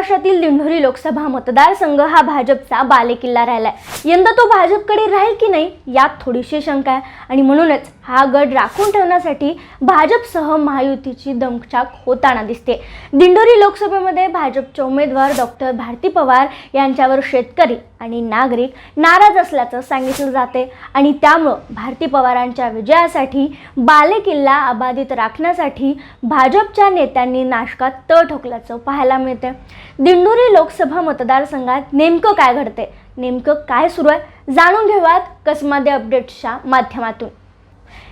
दिंडोरी लोकसभा मतदारसंघ हा भाजपचा बालेकिल्ला राहिलाय. यंदा तो भाजपकडे राहील की नाही यात थोडीशी शंका आहे. आणि म्हणूनच हा गड राखून ठेवण्यासाठी भाजपसह महायुतीची दमछाक होताना दिसते. दिंडोरी लोकसभेमध्ये भाजपचे उमेदवार डॉक्टर भारती पवार यांच्यावर शेतकरी आणि नागरिक नाराज असल्याचं सांगितलं जाते आणि त्यामुळं भारती पवारांच्या विजयासाठी बालेकिल्ला अबाधित राखण्यासाठी भाजपच्या नेत्यांनी नाशकात तळ ठोकल्याचं पाहायला मिळते दिंडोरी लोकसभा मतदारसंघात नेमकं काय घडते नेमकं काय सुरू आहे? जाणून घेऊयात कसमादे अपडेट्सच्या माध्यमातून.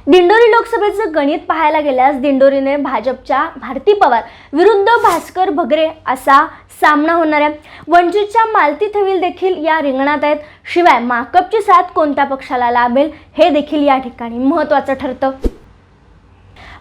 दिंडोरी लोकसभेचं गणित पाहायला गेल्यास दिंडोरीने भाजपच्या भारती पवार विरुद्ध भास्कर भगरे असा सामना होणार आहे. वंचितच्या मालती थविल देखील या रिंगणात आहेत. शिवाय माकपची साथ कोणत्या पक्षाला लाभेल हे देखील या ठिकाणी महत्त्वाचं ठरतं.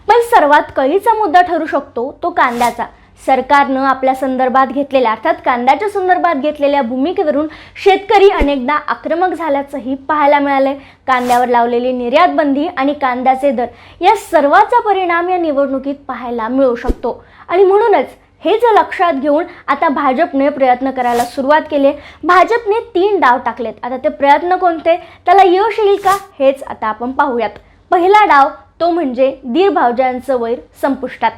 पण सर्वात कळीचा मुद्दा ठरू शकतो तो कांद्याचा. सरकारनं आपल्या संदर्भात घेतलेल्या अर्थात कांद्याच्या संदर्भात घेतलेल्या भूमिकेवरून शेतकरी अनेकदा आक्रमक झाल्याचंही पाहायला मिळालंय. कांद्यावर लावलेली निर्यात बंदी आणि कांद्याचे दर या सर्वाचा परिणाम या निवडणुकीत पाहायला मिळू शकतो. आणि म्हणूनच हे जर लक्षात घेऊन आता भाजपने प्रयत्न करायला सुरुवात केली आहे. भाजपने तीन डाव टाकलेत. आता ते प्रयत्न कोणते? त्याला यश येईल का? हेच आता आपण पाहूयात. पहिला डाव तो म्हणजे दीर भावजांचं वैर संपुष्टात.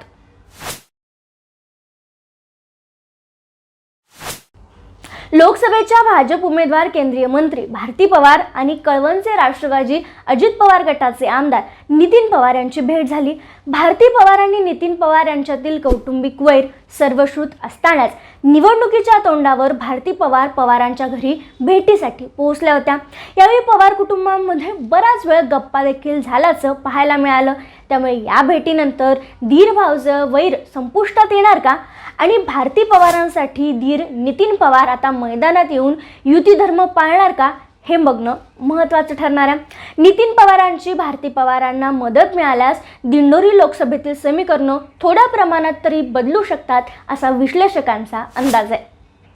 लोकसभेच्या भाजप उमेदवार केंद्रीय मंत्री भारती पवार आणि कळवणचे राष्ट्रवादी अजित पवार गटाचे आमदार नितीन पवार यांची भेट झाली. भारती पवार आणि नितीन पवार यांच्यातील कौटुंबिक वैर सर्वश्रुत असतानाच निवडणुकीच्या तोंडावर भारती पवार पवारांच्या घरी भेटीसाठी पोहोचल्या होत्या. यावेळी पवार कुटुंबामध्ये बराच वेळ गप्पा देखील झाल्याचं पाहायला मिळालं. त्यामुळे या भेटीनंतर धीर भावज वैर संपुष्टात येणार का? आणि भारती पवारांसाठी धीर नितीन पवार आता मैदानात येऊन युती धर्म पाळणार का हे बघणं महत्त्वाचं ठरणार आहे. नितीन पवारांची भारती पवारांना मदत मिळाल्यास दिंडोरी लोकसभेतील समीकरणं थोड्या प्रमाणात तरी बदलू शकतात असा विश्लेषकांचा अंदाज आहे.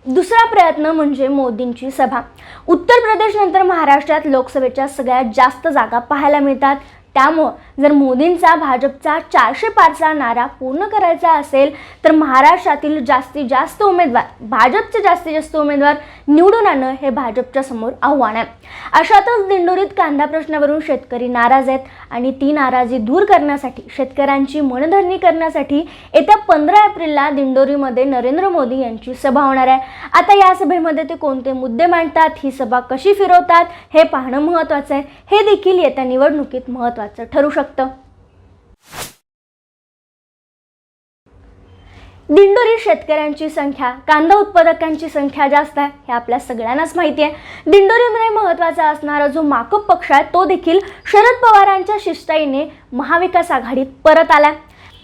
दुसरा प्रयत्न म्हणजे मोदींची सभा. उत्तर प्रदेशनंतर महाराष्ट्रात लोकसभेच्या सगळ्यात जास्त जागा पाहायला मिळतात. त्यामुळं जर मोदींचा भाजपचा चारशे पारचा नारा पूर्ण करायचा असेल तर महाराष्ट्रातील जास्तीत जास्त उमेदवार भाजपचे जास्तीत जास्त उमेदवार निवडून आणणं हे भाजपच्या समोर आव्हान आहे. अशातच दिंडोरीत कांदा प्रश्नावरून शेतकरी नाराज आहेत आणि ती नाराजी दूर करण्यासाठी शेतकऱ्यांची मनधरणी करण्यासाठी येत्या पंधरा एप्रिलला दिंडोरीमध्ये नरेंद्र मोदी यांची सभा होणार आहे. आता या सभेमध्ये ते कोणते मुद्दे मांडतात ही सभा कशी फिरवतात हे पाहणं महत्त्वाचं आहे. हे देखील येत्या निवडणुकीत महत्त्वाचं ठरू शकतं. दिंडोरी शेतकऱ्यांची संख्या कांदा उत्पादकांची संख्या जास्त आहे हे आपल्या सगळ्यांनाच माहिती आहे. दिंडोरीमध्ये महत्त्वाचा असणारा जो माकप पक्ष आहे तो देखील शरद पवारांच्या शिष्टाईने महाविकास आघाडीत परत आला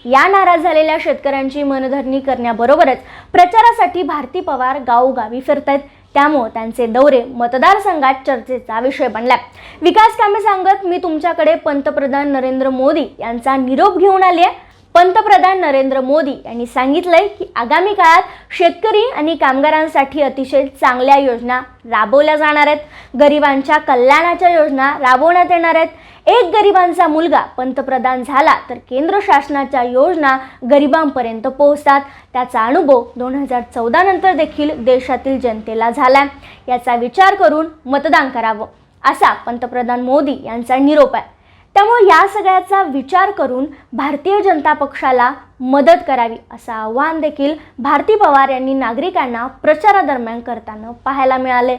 या नाराज झालेल्या शेतकऱ्यांची मनधरणी करण्याबरोबरच प्रचारासाठी भारती पवार गावोगावी फिरत आहेत त्यामुळं त्यांचे दौरे मतदारसंघात चर्चेचा विषय बनलाय. विकास कामे सांगत मी तुमच्याकडे पंतप्रधान नरेंद्र मोदी यांचा निरोप घेऊन आली आहे पंतप्रधान नरेंद्र मोदी यांनी सांगितलंय की आगामी काळात शेतकरी आणि कामगारांसाठी अतिशय चांगल्या योजना राबवल्या जाणार आहेत. गरिबांच्या कल्याणाच्या योजना राबवण्यात येणार आहेत. एक गरिबांचा मुलगा पंतप्रधान झाला तर केंद्र शासनाच्या योजना गरिबांपर्यंत पोहोचतात. त्याचा अनुभव दोन हजार चौदा नंतर देखील देशातील जनतेला झाला याचा विचार करून मतदान करावं असा पंतप्रधान मोदी यांचा निरोप आहे. त्यामुळे या सगळ्याचा विचार करून भारतीय जनता पक्षाला मदत करावी असं आव्हान देखील भारती पवार यांनी नागरिकांना प्रचारादरम्यान करताना पाहायला मिळाले.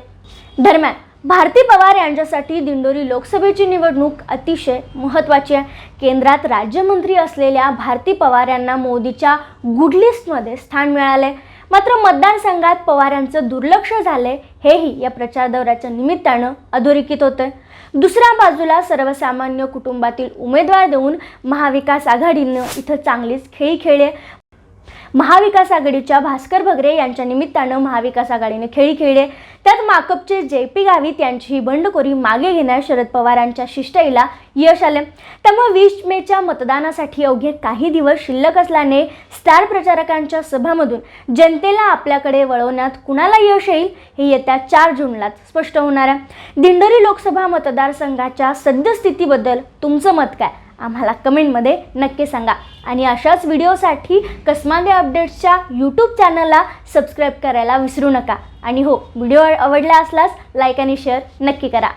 दरम्यान भारती पवार यांच्यासाठी दिंडोरी लोकसभेची निवडणूक अतिशय महत्त्वाची आहे. केंद्रात राज्यमंत्री असलेल्या भारती पवार यांना मोदीच्या गुडलिस्टमध्ये स्थान मिळाले. मात्र मतदारसंघात पवार यांचं दुर्लक्ष झालंय हेही या प्रचार दौऱ्याच्या निमित्तानं अधोरेखित होतंय. दुसऱ्या बाजूला सर्वसामान्य कुटुंबातील उमेदवार देऊन महाविकास आघाडीनं इथं चांगलीच खेळी खेळले महाविकास आघाडीच्या भास्कर भगरे यांच्या निमित्तानं महाविकास आघाडीने खेळी खेळले. त्यात माकपचे जे पी गावित यांची ही बंडखोरी मागे घेण्यास शरद पवारांच्या शिष्टाईला यश आले. त्यामुळे वीस मेच्या मतदानासाठी अवघे काही दिवस शिल्लक असल्याने स्टार प्रचारकांच्या सभामधून जनतेला आपल्याकडे वळवण्यात कुणाला यश येईल हे येत्या चार जूनलाच स्पष्ट होणार आहे. दिंडोरी लोकसभा मतदारसंघाच्या सद्यस्थितीबद्दल तुमचं मत काय? आम्हाला कमेंटमध्ये नक्की सांगा. आणि अशाच व्हिडिओसाठी कसमांदे अपडेट्सच्या यूट्यूब चॅनलला सबस्क्राईब करायला विसरू नका. आणि हो व्हिडिओ आवडला असल्यास लाईक आणि शेअर नक्की करा.